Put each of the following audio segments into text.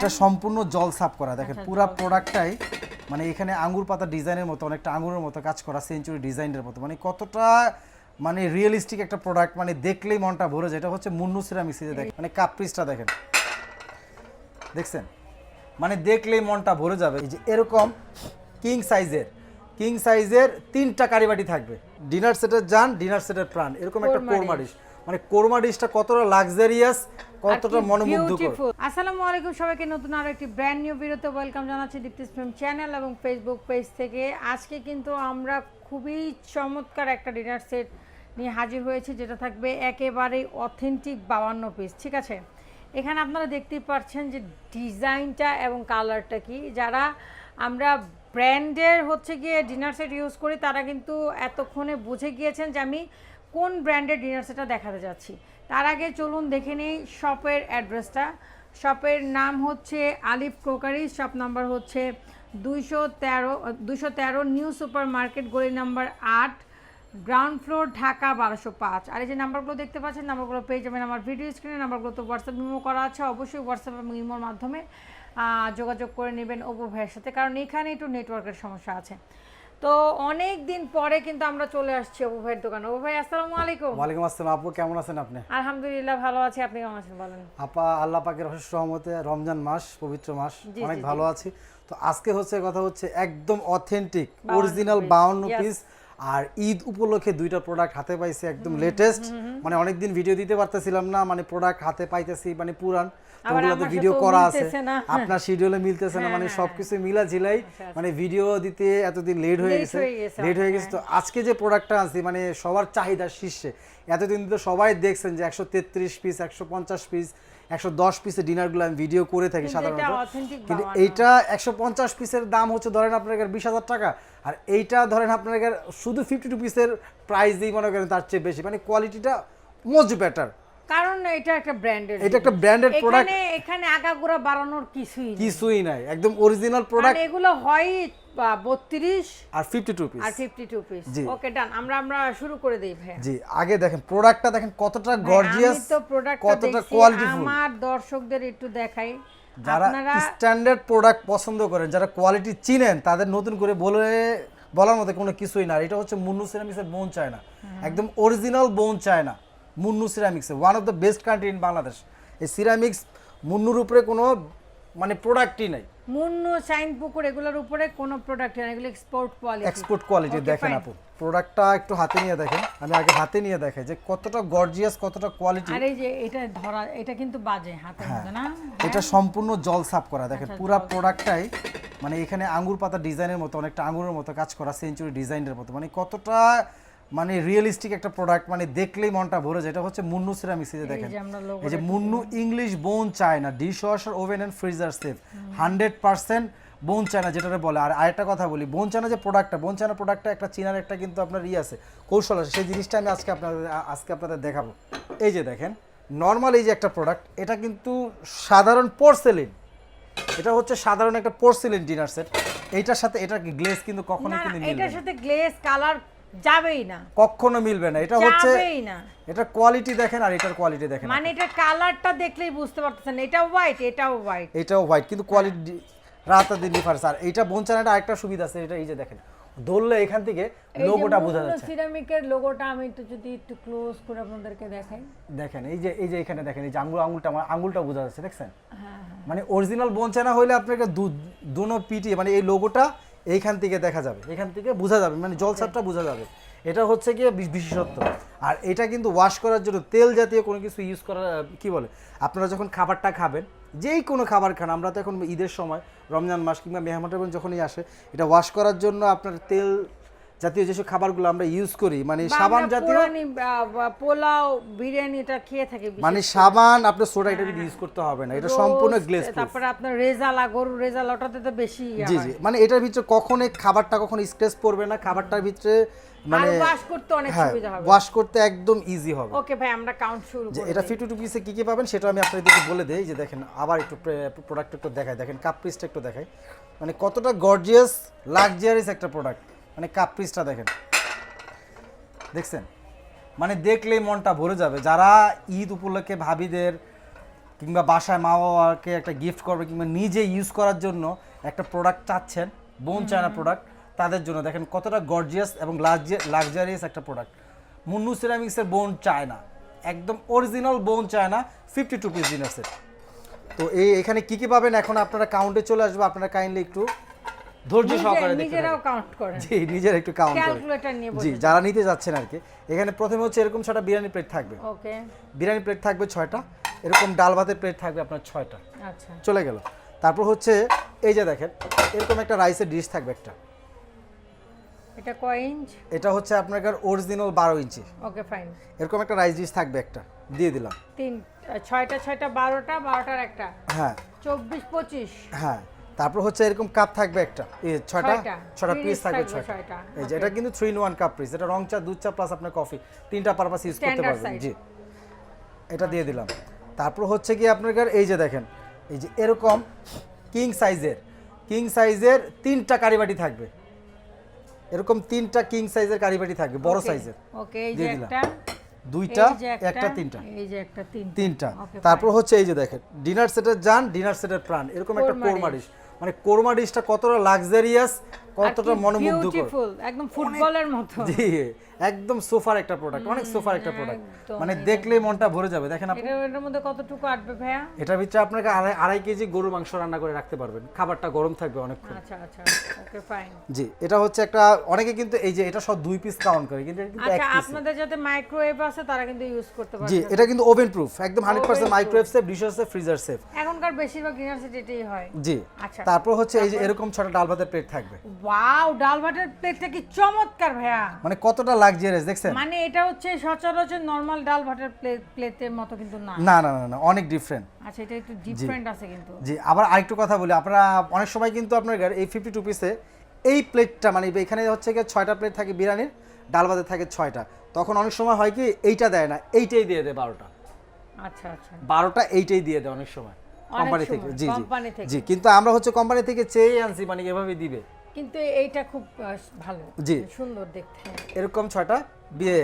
এটা সম্পূর্ণ জল সাফ করা। দেখেন আচ্ছা, পুরো প্রোডাক্টটাই মানে এখানে আঙ্গুর পাতা ডিজাইনের মতো অনেকটা আঙ্গুরের মতো কাজ করা সেঞ্চুরি ডিজাইনের মতো। মানে কতটা মানে রিয়েলিস্টিক একটা প্রোডাক্ট মানে দেখলেই মনটা ভরে যায়। এটা হচ্ছে মুন্নু সিরামিক্স যে দেখেন মানে কাপ পিসটা দেখেন। দেখছেন? মানে দেখলেই মনটা ভরে যাবে। এই যে এরকম কিং সাইজের কিং সাইজের তিনটা কারিবাটি থাকবে। ডিনার সেটের যান ডিনার সেটের প্রাণ। এরকম একটা কোরমা কোরমা ডিশ মানে কোরমা ডিশটা কতটা লাক্সারিয়াস কতটা মনোমুগ্ধকর। আসসালামু আলাইকুম সবাইকে নতুন আরও একটি ব্র্যান্ড নিউ ভিডিওতে ওয়েলকাম জানাচ্ছি দীপ্তিস ফিল্ম চ্যানেল এবং ফেসবুক পেজ থেকে। আজকে কিন্তু আমরা খুবই চমৎকার একটা ডিনার সেট নিয়ে হাজির হয়েছি যেটা থাকবে একেবারেই অথেন্টিক বাউান্ন পিস ঠিক আছে? এখানে আপনারা দেখতেই পাচ্ছেন যে ডিজাইনটা এবং কালারটা কি। যারা আমরা ব্র্যান্ডের হচ্ছে গিয়ে ডিনার সেট ইউজ করি তারা কিন্তু এতক্ষণে বুঝে গিয়েছেন যে আমি কোন ব্র্যান্ডের ডিনার সেটটা দেখাতে যাচ্ছি। তার আগে চলুন দেখে নিই শপের অ্যাড্রেসটা। শপের নাম হচ্ছে আলিফ ক্রোকারি, শপ নাম্বার হচ্ছে দুইশো তেরো তেরো নিউ সুপার মার্কেট গলি নাম্বার আট, গ্রাউন্ড ফ্লোর ঢাকা বারোশো পাঁচ। আর এই যে নাম্বারগুলো দেখতে পাচ্ছেন, নাম্বারগুলো পেয়ে যাবেন আমার ভিডিও স্ক্রিনে নাম্বারগুলো তো হোয়াটসঅ্যাপ মেমো করা আছে। অবশ্যই হোয়াটসঅ্যাপ এবং ইমোর মাধ্যমে যোগাযোগ করে নেবেন ওপো ভাইয়ের সাথে। কারণ এখানে একটু নেটওয়ার্কের সমস্যা আছে। তো অনেক দিন পরে কিন্তু আমরা চলে আসছি অপু ভাইয়ের দোকানে। অপু ভাই আসসালামু আলাইকুম। ওয়ালাইকুম আসসালাম। আপু কেমন আছেন আপনি? আলহামদুলিল্লাহ ভালো আছি। আপনি কেমন আছেন বলেন? আপা আল্লাহ পাকের অশেষ রহমতে রমজান মাস পবিত্র মাস অনেক ভালো আছি। তো আজকে হচ্ছে কথা হচ্ছে একদম অথেন্টিক অরিজিনাল piece, বাউন্ন yes. পিস আর ঈদ উপলক্ষে দুইটা প্রোডাক্ট হাতে পাইছি একদম লেটেস্ট মানে অনেকদিন ভিডিও দিতে পারতেছিলাম না মানে প্রোডাক্ট হাতে পাইতেছি মানে পুরান। ওগুলোতে ভিডিও করা আছে। আপনার শিডিউলে মিলতেছে না মানে সবকিছু মিলা ঝিলাই। মানে ভিডিও দিতে এতদিন লেট হয়ে গেছে। হয়ে গেছে লেট হয়ে গেছে। তো আজকে যে প্রোডাক্টটা আনছি মানে সবার চাহিদা শীর্ষে। এতদিন তো সবাই দেখছেন যে একশো তেত্রিশ পিস একশো পঞ্চাশ পিস একশো দশ পিসের ডিনারগুলো আমি ভিডিও করে থাকি সাধারণত। কিন্তু এইটা একশো পঞ্চাশ পিসের দাম হচ্ছে ধরেন আপনার বিশ হাজার টাকা। আর এইটা ধরেন আপনার শুধু ফিফটি টু পিসের প্রাইস দিয়ে মনে করেন তার চেয়ে বেশি। মানে কোয়ালিটিটা মোস্ট বেটার কারণ এটা একটা ব্র্যান্ডের এটা একটা ব্র্যান্ডেড প্রোডাক্ট এখানে এখানে আগাগোড়া বাড়ানোর কিছুই কিছুই নাই একদম অরিজিনাল প্রোডাক্ট এগুলো হয় বত্রিশ আর ফিফটি টু পিস আর fifty two piece okay done আমরা আমরা শুরু করে দিই ভাইয়া। জি আগে দেখেন প্রোডাক্টটা দেখেন কতটা গর্জিয়াস আমি তো প্রোডাক্টটা কতটা কোয়ালিটিফুল আমার দর্শকদের একটু দেখাই। যারা স্ট্যান্ডার্ড প্রোডাক্ট পছন্দ করেন যারা কোয়ালিটি চিনেন তাদের নতুন করে বলে বলার মতো কোনো কিছুই না। এটা হচ্ছে মুন্নু সিরামিক্সের বোন চায়না। একদম original bone china. Munnu সিরামিক্সের one of the best country in Bangladesh এই সিরামিক্স মুন্নুর উপরে কোনো মানে প্রোডাক্টই নাই। মুন্নু শাইন পুকুর এগুলোর উপরে কোনো প্রোডাক্ট নেই এগুলো এক্সপোর্ট কোয়ালিটি এক্সপোর্ট কোয়ালিটি দেখেন আপু। প্রোডাক্টটা একটু হাতে নিয়ে দেখেন। আমি আগে হাতে নিয়ে দেখাই যে কতটা গর্জিয়াস কতটা কোয়ালিটি আর এই যে এটা ধরা এটা কিন্তু বাজে হাতের মধ্যে না? এটা সম্পূর্ণ জল সাফ করা। দেখেন পুরো প্রোডাক্টটাই মানে এখানে আঙ্গুর পাতা ডিজাইনের মতো অনেকটা আঙ্গুরের মতো কাজ করা সেঞ্চুরি ডিজাইনের মতো। মানে কতটা মানে রিয়েলিস্টিক একটা প্রোডাক্ট মানে দেখলেই মনটা ভরে যায়। এটা হচ্ছে মুন্নু সিরামিক্স যে দেখেন। এই যে Munnu English bone china dishwasher oven and freezer safe hundred percent bone china যেটা বলে। আর আরেকটা কথা বলি বোন চায়না যে প্রোডাক্টটা বোন চায়না প্রোডাক্টটা একটা চীনার একটা কিন্তু আপনার ই আছে কৌশল আছে। সেই জিনিসটা আমি আজকে আপনাদের আজকে আপনাদের দেখাবো। এই যে দেখেন নর্মাল এই যে একটা প্রোডাক্ট এটা কিন্তু সাধারণ পোর্সেলিন এটা হচ্ছে সাধারণ একটা পোর্সেলিন ডিনার সেট এইটার সাথে এটা গ্লেজ কিন্তু কখনো না কিন্তু না, এটার সাথে গ্লেজ কালার যাবেই না। কখনো মিলবে না। এটা হচ্ছে যাবেই না। এটা কোয়ালিটি দেখেন আর এটার কোয়ালিটি দেখেন মানে এটা কালারটা দেখলেই বুঝতে পারতেছেন এটা হোয়াইট এটাও হোয়াইট এটাও হোয়াইট কিন্তু কোয়ালিটি রাত দিন ডিফারেন্স আর এইটা বোনচানাটা আরেকটা সুবিধা আছে এটা এই যে দেখেন। ধরলে এখান থেকে লোগোটা বোঝা যাচ্ছে। সিরামিকের লোগোটা আমি একটু যদি একটু ক্লোজ করে আপনাদেরকে দেখাই। দেখেন এই যে এই যে এখানে দেখেন এই যে আঙ্গুল আঙ্গুলটা আমার আঙ্গুলটা বোঝা যাচ্ছে দেখছেন? হ্যাঁ হ্যাঁ। মানে অরিজিনাল বোনচানা হইলে আপনাকে দু- দুনো পিটি মানে এই লোগোটা এইখান থেকে দেখা যাবে, এখান থেকে বোঝা যাবে মানে জলসাপটা বোঝা যাবে। এটা হচ্ছে গিয়ে বিশেষত্ব। আর এটা কিন্তু ওয়াশ করার জন্য তেল জাতীয় কোনো কিছু ইউজ করা কি বলে, আপনারা যখন খাবারটা খাবেন, যেই কোনো খাবার খান, আমরা তো এখন ঈদের সময়, রমজান মাস কিংবা মেহমান যখনই আসে, এটা ওয়াশ করার জন্য আপনার তেল জাতীয় যেসব খাবারগুলো আমরা ইউজ করি মানে সাবান জাতীয় পোলাও বিরিয়ানি এটা খেয়ে থাকি মানে সাবান আপনার সোডা এটা ইউজ করতে হবে না এটা সম্পূর্ণ গ্লেজ তারপরে আপনার রেজালা গরুর রেজালা ওটাতে তো বেশি জি জি মানে এটার ভিতরে কখনোই খাবারটা কখনো স্ক্র্যাচ পড়বে না খাবারটার ভিতরে মানে ওয়াশ করতে অনেক হ্যাঁ সুবিধা হবে। ওয়াশ করতে একদম ইজি হবে। ওকে ভাই আমরা কাউন্ট শুরু করি এটা ফিফটি টু পিসে কি কি পাবেন সেটা আমি আপনাদেরকে বলে দেই যে দেখেন আবার একটু প্রোডাক্ট একটু দেখাই দেখেন কাপ পিসটা একটু দেখাই। মানে কতটা গর্জিয়াস লাক্সারিয়াস একটা প্রোডাক্ট মানে কাপ পিসটা দেখেন। দেখছেন? মানে দেখলেই মনটা ভরে যাবে। যারা ঈদ উপলক্ষে ভাবিদের কিংবা বাসায় মা বাবাকে একটা গিফট করবে কিংবা নিজে ইউজ করার জন্য একটা প্রোডাক্ট চাচ্ছেন বোন চায়না প্রোডাক্ট তাদের জন্য দেখেন কতটা গর্জিয়াস এবং লাক্সারিয়াস একটা প্রোডাক্ট মুন্নু সিরামিক্সের বোন চায়না একদম original bone china fifty two piece dinner set তো এই এখানে কী কী পাবেন? এখন আপনারা কাউন্টে চলে আসবে। আপনারা কাইন্ডলি একটু ধৈর্য সহকারে নিজেরাও কাউন্ট করেন। জি নিজের একটু কাউন্ট ক্যালকুলেটর নিয়ে জি যারা নিতে যাচ্ছেন আর কি। এখানে প্রথমে হচ্ছে এরকম ছটা বিরিয়ানি প্লেট থাকবে। ওকে। বিরিয়ানি প্লেট থাকবে ছয়টা এরকম ডাল ভাতের প্লেট থাকবে আপনার ছয়টা। আচ্ছা। চলে গেল। তারপর হচ্ছে এই যে দেখেন এরকম একটা রাইসের ডিশ থাকবে একটা। এটা কয় ইঞ্চ এটা হচ্ছে আপনার অরিজিনাল বারো ইঞ্চি ওকে ফাইন এরকম একটা রাইস ডিশ থাকবে একটা। দিয়ে দিলাম। তিন ছয়টা ছয়টা বারোটা বারোটার একটা। হ্যাঁ। চব্বিশ পঁচিশ। হ্যাঁ। তারপর হচ্ছে এরকম কাপ থাকবে একটা। এই ছয়টা ছয়টা। পিস থাকবে ছয়টা। এই যে এটা কিন্তু three in one cup piece এটা রং চা দুধ চা প্লাস আপনার কফি তিনটা পারপাস ইউজ করতে পারবেন। জি। এটা দিয়ে দিলাম। তারপর হচ্ছে কি আপনার এই যে দেখেন এই যে এরকম কিং সাইজের কিং সাইজের তিনটা কারিবাটি থাকবে। এরকম তিনটা কিং সাইজের কারিবাটি থাকবে বড় সাইজের ওকে এই যে দিয়ে দিলাম। একটা। দুইটা একটা তিনটা। এই যে একটা তিন তিনটা। তারপর হচ্ছে এই যে দেখেন ডিনার সেটের যান ডিনার সেটের প্রাণ। এরকম একটা কোরমা ডিশ মানে কোরমা ডিশটা কতটা লাক্সারিয়াস কতটা মনোমুগ্ধকর। একদম ফুটবলের মতো। জি। একদম সোফার একটা প্রোডাক্ট অনেক সোফার একটা প্রোডাক্ট মানে দেখলেই মনটা ভরে যাবে। দেখেন আপনি এটা এটার মধ্যে কতটুকু আটবে ভাইয়া? এটার ভিতরে আপনাকে আড়াই কেজি গরুর মাংস রান্না করে রাখতে পারবেন। খাবারটা গরম থাকবে অনেকক্ষণ। আচ্ছা আচ্ছা ওকে ফাইন জি এটা হচ্ছে একটা অনেকে কিন্তু এই যে এটা সব দুই পিস কাউন্ট করে কিন্তু এটা কিন্তু আচ্ছা আপনাদের যাতে মাইক্রোওয়েভ আছে তারা কিন্তু ইউজ করতে পারবে। জি এটা কিন্তু ওভেন প্রুফ একদম hundred percent Oven proof। Microwave safe dishwasher safe freezer safe এখনকার বেশিরভাগ ডিনার সেট এটাই হয়। জি আচ্ছা। তারপর হচ্ছে এই যে এরকম ছটা ডাল ভাতের প্লেট থাকবে। ওয়াও ডাল ভাতের প্লেটটা কি চমৎকার ভাইয়া। মানে কতটা লাক্সারিয়াস দেখছেন? মানে এটা হচ্ছে সচরাচর নর্মাল ডাল ভাতের প্লেটের মতো কিন্তু না। না না না অনেক ডিফারেন্ট আচ্ছা এটা একটু ডিফারেন্ট আছে কিন্তু। জি আবার আরেকটু কথা বলি আপনারা অনেক সময় কিন্তু আপনার এই ফিফটি টু পিসে এই প্লেটটা মানে এখানে হচ্ছে গিয়ে ছয়টা প্লেট থাকে বিরিয়ানির ডাল ভাতে থাকে ছয়টা। তখন অনেক সময় হয় কি এইটা দেয় না এইটাই দিয়ে দেয় বারোটা। আচ্ছা আচ্ছা। বারোটা এইটাই দিয়ে দেয় অনেক সময় কোম্পানি থেকে। জি জি। জি কিন্তু আমরা হচ্ছে কোম্পানি থেকে চেয়ে আনছি মানে এভাবে দিবে। কিন্তু এইটা খুব ভালো। জি। সুন্দর দেখতে। এরকম ছয়টা বিয়ে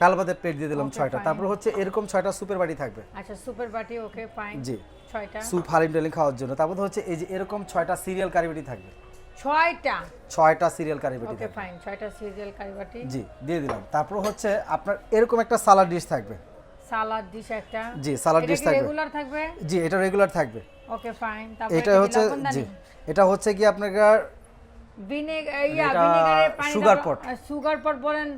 ডাল প্লেট দিয়ে দিলাম ছয়টা। তারপর হচ্ছে এরকম ছয়টা সুপের বাটি থাকবে। আচ্ছা সুপার বাটি ওকে ফাইন জি। ছয়টা। স্যুপ হালিম ডালিম খাওয়ার জন্য। তারপর হচ্ছে এই যে এরকম ছয়টা সিরিয়াল কারিবাটি থাকবে। ছয়টা? ছয়টা সিরিয়াল কারিবাটি ওকে ফাইন ছয়টা সিরিয়াল কারি বাটি জি দিয়ে দিলাম। তারপর হচ্ছে আপনার এরকম একটা সালাড ডিশ থাকবে। সালাদ ডিশ একটা। জি সালাড ডিশ থাকবে। রেগুলার থাকবে? জি এটা রেগুলার থাকবে। ওকে ফাইন তারপর এটা হচ্ছে জি। এটা হচ্ছে কি আপনার ভিনেগার ইয়া এটা ভিনেগারের পানি সুগার পট সুগার পট বলেন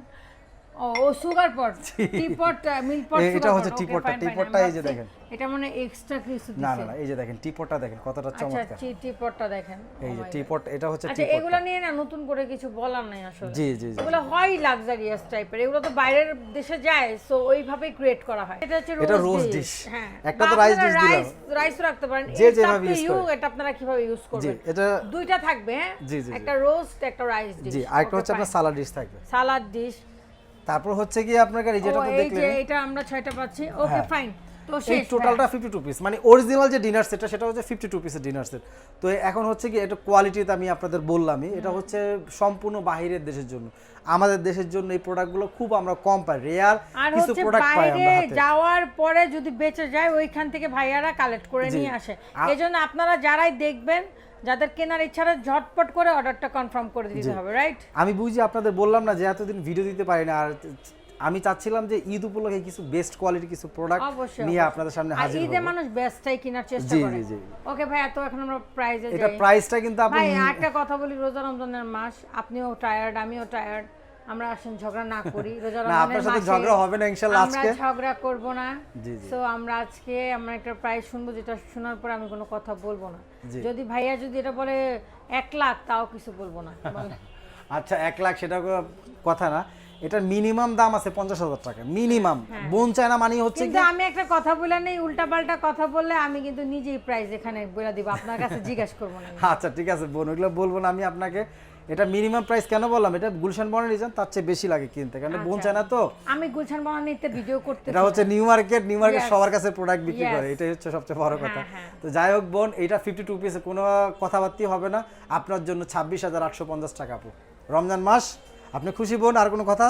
ও সুগার পট টি পট মিল্ক পট এটা হচ্ছে tea pot টা, tea pot টা এই যে দেখেন। এটা মানে এক্সট্রা কিছু না দিছে। না না এই যে দেখেন টিপটটা দেখেন কতটা আচ্ছা চমৎকার। টি পটটা দেখেন। এই Oh যে টিপট এটা হচ্ছে আচ্ছা টিপট এগুলো নিয়ে না নতুন করে কিছু বলার নাই আসলে। জি জি জি এগুলো হয় লাক্সারিয়াস টাইপের এগুলো তো বাইরের দেশে যায় সো ওইভাবেই ক্রিয়েট করা হয়। এটা হচ্ছে এটা রোজ ডিশ হ্যাঁ একটা তো dish দিলাম। রাইস রাইস রাখতে পারেন। যে যেভাবে to use এটা আপনারা কীভাবে ইউজ করবেন। এটা দুইটা থাকবে হ্যাঁ? জি, জি। একটা রোস্ট একটা রাইস ডিশ জি আরেকটা হচ্ছে আপনার সালাড ডিশ থাকবে। সালাদ ডিশ তারপর হচ্ছে কি আপনার গাড়ি যেটা তো এই যে দেখলেন এটা আমরা 6টা পাচ্ছি ওকে হ্যাঁ। ফাইন তো এই টোটালটা ফিফটি টু পিস মানে অরিজিনাল যে ডিনার সেটটা সেটা হচ্ছে ফিফটি টু পিসের ডিনার সেট তো এখন হচ্ছে কি এটা কোয়ালিটিতে আমি আপনাদের বললামই এটা হচ্ছে সম্পূর্ণ বাহিরের দেশের জন্য। আমাদের দেশের জন্য এই প্রোডাক্টগুলো খুব আমরা কম পাই। রেয়ার কিছু প্রোডাক্ট পাই আমরা হাতে। যাওয়ার পরে যদি বেঁচে যায় ওইখান থেকে ভাইয়ারা কালেক্ট করে নিয়ে আসে। আ- এই জন্য আপনারা যারাই দেখবেন যাদের কেনার ইচ্ছা রয়েছে, ঝটপট করে অর্ডারটা কনফার্ম করে দিতে হবে রাইট আমি বুঝি আপনাদের বললাম না যে এতদিন ভিডিও দিতে পারি না আর আমি চাচ্ছিলাম যে ঈদ উপলক্ষে কিছু বেস্ট কোয়ালিটি কিছু প্রোডাক্ট নিয়ে আপনাদের সামনে হাজির ঈদে মানুষ বেস্টটাই কেনার চেষ্টা করে। জি, জি। ওকে ভাই এত এখন আমরা প্রাইজে যাই। এটা প্রাইসটা কিন্তু আপনি ভাই একটা কথা বলি রোজা রমজানের মাস আপনিও টায়ার্ড আমিও টায়ার্ড আমরা আসেন ঝগড়া না করি। রোজা না আপনার রমজানের সাথে ঝগড়া হবে না ইনশাআল্লাহ আজকে। আমরা ঝগড়া করব না। জি, জি। সো আমরা আজকে আমরা একটা প্রাইস শুনব যেটা শোনার পর আমি কোনো কথা বলব না। যদি ভাইয়া যদি এটা বলে এক লাখ তাও কিছু বলব না। আচ্ছা এক লাখ সেটা কথা না। এটার মিনিমাম দাম আছে পঞ্চাশ হাজার টাকা মিনিমাম বোন চায়না মানে হচ্ছে কিন্তু আমি একটা কথা বলে নেই উল্টা পাল্টা কথা বললে আমি কিন্তু নিজেই প্রাইস এখানে বলে দিব আপনার কাছে জিজ্ঞাসা করব না। আচ্ছা ঠিক আছে বোন ওইগুলো বলব না আমি আপনাকে। এটা মিনিমাম প্রাইস কেন বললাম? এটা গুলশান বনে নিয়েছেন তার চেয়ে বেশি লাগে কিনতে কারণ বোন আচ্ছা। চায়না তো। আমি গুলশান বানানিতে ভিডিও করতে এটা হচ্ছে নিউ মার্কেট নিউ মার্কেট সবার কাছে প্রোডাক্ট বিক্রি করে. এটাই হচ্ছে সবচেয়ে বড় কথা। হ্যাঁ, হ্যাঁ। তো যাই হোক বোন এটা ফিফটি টু পিসে কোনো কথাবার্তি হবে না। আপনার জন্য ছাব্বিশ হাজার আটশো পঞ্চাশ টাকা আপু। রমজান মাস আপনি খুশি বোন আর কোনো কথা?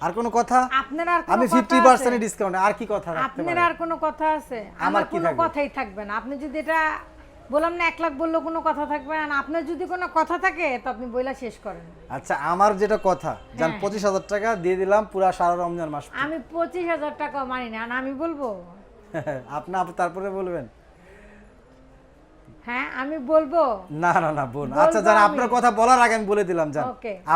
আর কোনো কথা? আপনার আর আমি কথা ফিফটি আছে? পার্সেন্ট ডিসকাউন্ট আর কি কথা আপনার আর কোনো কথা আছে? আমার কোনো কথাই থাকবে না। আপনি যদি এটা বললাম না এক লাখ বললেও কোনো কথা থাকবে না। আপনার যদি কোনো কথা থাকে তো আপনি বইলা শেষ করেন। আচ্ছা আমার যেটা কথা যান হ্যাঁ। পঁচিশ হাজার টাকা দিয়ে দিলাম পুরা সারা রমজান মাস। আমি পঁচিশ হাজার টাকা মানি না আর আমি বলব? আপনি তারপরে বলবেন। হ্যাঁ আমি বলব? না না না বোন। আচ্ছা জান আপনার কথা বলার আগে আমি বলে দিলাম জান।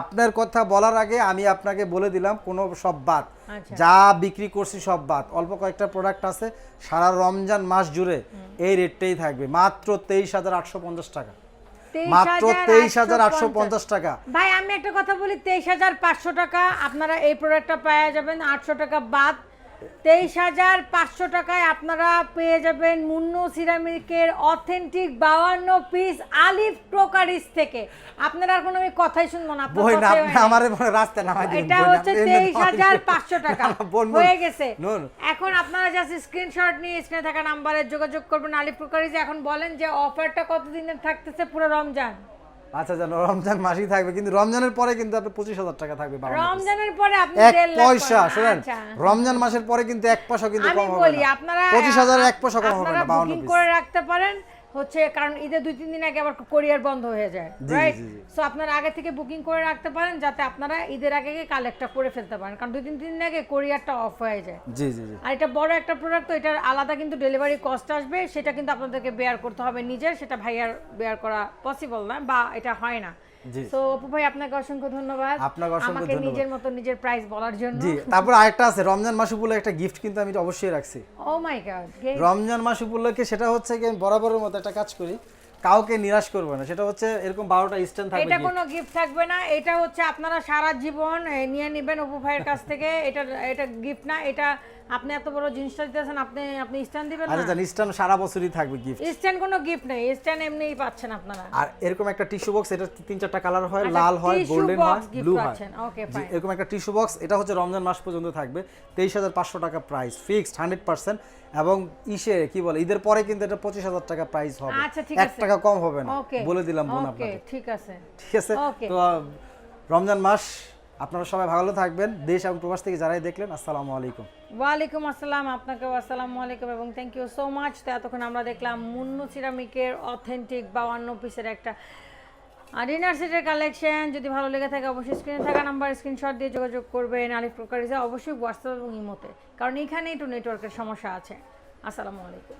আপনার কথা বলার আগে আমি আপনাকে বলে দিলাম কোনো সব বাদ। আচ্ছা। যা বিক্রি করছি সব বাদ। অল্প কয়েকটা প্রোডাক্ট আছে সারা রমজান মাস জুড়ে এই রেটটাই থাকবে। মাত্র তেইশ হাজার আটশো পঞ্চাশ টাকা। মাত্র তেইশ হাজার আটশো পঞ্চাশ টাকা। ভাই আমি একটা কথা বলি তেইশ হাজার পাঁচশো টাকা আপনারা এই প্রোডাক্টটা পেয়ে যাবেন। আটশো টাকা বাদ। তেইশ হাজার পাঁচশো টাকায় আপনারা পেয়ে যাবেন মুন্নু সিরামিকের অথেন্টিক বাউান্ন পিস আলিফ ক্রোকারিস থেকে। আপনারা আর কোনো আমি কথাই শুনব না না না। আমার নামাই দিন এটা হচ্ছে তেইশ হাজার পাঁচশো টাকা। হয়ে গেছে। এখন আপনারা জাস্ট স্ক্রিনশট নিয়ে স্ক্রিনে থাকা নাম্বারে যোগাযোগ করবেন আলিফ ক্রোকারিস। এখন বলেন যে অফারটা কতদিনের থাকতেছে পুরো রমজান? আচ্ছা জানো রমজান মাসই থাকবে কিন্তু রমজানের পরে কিন্তু আপনি পঁচিশ হাজার টাকা থাকবে রমজানের পরে আপনি এক পয়সা। শুনেন আচ্ছা। রমজান মাসের পরে কিন্তু এক পয়সা কিন্তু কম হবে না আপনারা পঁচিশ হাজার এক পয়সা কম হবে না বাউন্ন বুকিং করে রাখতে পারেন হচ্ছে কারণ ঈদের দুই তিন দিন আগে আবার কোরিয়ার বন্ধ হয়ে যায় রাইট। সো আপনারা আগে থেকে বুকিং করে রাখতে পারেন যাতে আপনারা ঈদের আগে গিয়ে কালেক্টটা করে ফেলতে পারেন। কারণ দুই তিন দিন আগে কোরিয়ারটা অফ হয়ে যায়। জি জি জি। আর এটা বড় একটা প্রোডাক্ট তো এটার আলাদা কিন্তু ডেলিভারি কস্ট আসবে সেটা কিন্তু আপনাদেরকে বেয়ার করতে হবে নিজের সেটা ভাইয়ার বেয়ার করা পসিবল না বা এটা হয় না। তো অপু ভাই আপনাকে অসংখ্য ধন্যবাদ। আপনাকে অসংখ্য আমাকে নিজের মতো নিজের প্রাইস বলার জন্য। জি তারপর আরেকটা আছে রমজান মাস উপলক্ষে একটা গিফট কিন্তু আমি অবশ্যই রাখছি। ও মাই গড রমজান মাস উপলক্ষে সেটা হচ্ছে কি আমি বরাবরের মতো একটা কাজ করি কাউকে নিরাশ করব না। সেটা হচ্ছে এরকম বারোটা স্ট্যান্ড থাকবে এটা কোনো গিফট থাকবে না এটা হচ্ছে আপনারা সারা জীবন নিয়ে নেবেন অপু ভাইয়ের কাছ থেকে। এটা এটা গিফট না এটা আপনি এত বড় জিনিসটা দিতেছেন আপনি আপনি স্ট্যান্ড দিবেন আচ্ছা না? জান স্ট্যান্ড সারা বছরই থাকবে গিফট স্ট্যান্ড কোনো গিফট নেই স্ট্যান্ড এমনিই পাচ্ছেন আপনারা। আর এরকম একটা টিস্যু বক্স এটা তিন চারটা কালার হয় আচ্ছা, লাল হয় গোল্ডেন হয় ব্লু হয়। জি, fine. এরকম একটা টিস্যু বক্স এটা হচ্ছে রমজান মাস পর্যন্ত থাকবে তেইশ হাজার পাঁচশো টাকা প্রাইস ফিক্সড হান্ড্রেড পার্সেন্ট এবং ইসে কি বলে ঈদের পরে কিন্তু এটা পঁচিশ হাজার টাকা প্রাইস হবে। আচ্ছা, ঠিক এক আছে। টাকা কম হবে না। বলে দিলাম বোন ওকে আপনাকে। ঠিক আছে। ঠিক আছে? তো রমজান মাস আপনারা সবাই ভালো থাকবেন, দেশ এবং প্রবাস থেকে যারাই দেখলেন, আসসালামু আলাইকুম। ওয়ালাইকুম আসসালাম, আপনাকেও আসসালামু আলাইকুম এবং থ্যাংক ইউ সো মাচ তো এতক্ষণ আমরা দেখলাম মুন্নু সিরামিকের অথেন্টিক বাউান্ন পিসের একটা ডিনার সেটের কালেকশন যদি ভালো লেগে থাকে, অবশ্যই স্ক্রিনে থাকা নাম্বার স্ক্রিনশট দিয়ে যোগাযোগ করবেন আলিফ প্রকারিজে, অবশ্যই হোয়াটসঅ্যাপ এবং ইমোতে কারণ এখানে একটু নেটওয়ার্কের সমস্যা আছে। আসসালামু আলাইকুম।